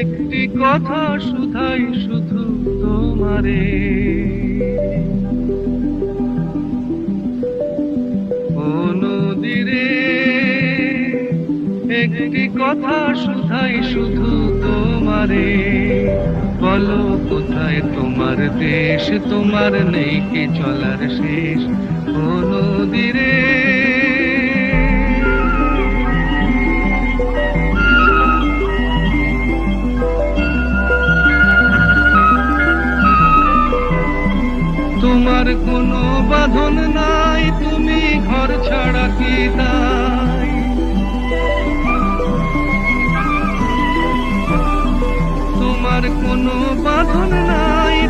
একটি কথা শুধাই শুধু তোমারে। নদীরে একটি কথা শুধাই শুধু তোমারে। বলো কোথায় তোমার দেশ, তোমার নেই কি চলার শেষ। ও নদীরে। তোমার কোনো বাঁধন নাই, তুমি ঘর ছাড়া কি তোমার কোনো বাঁধন নাই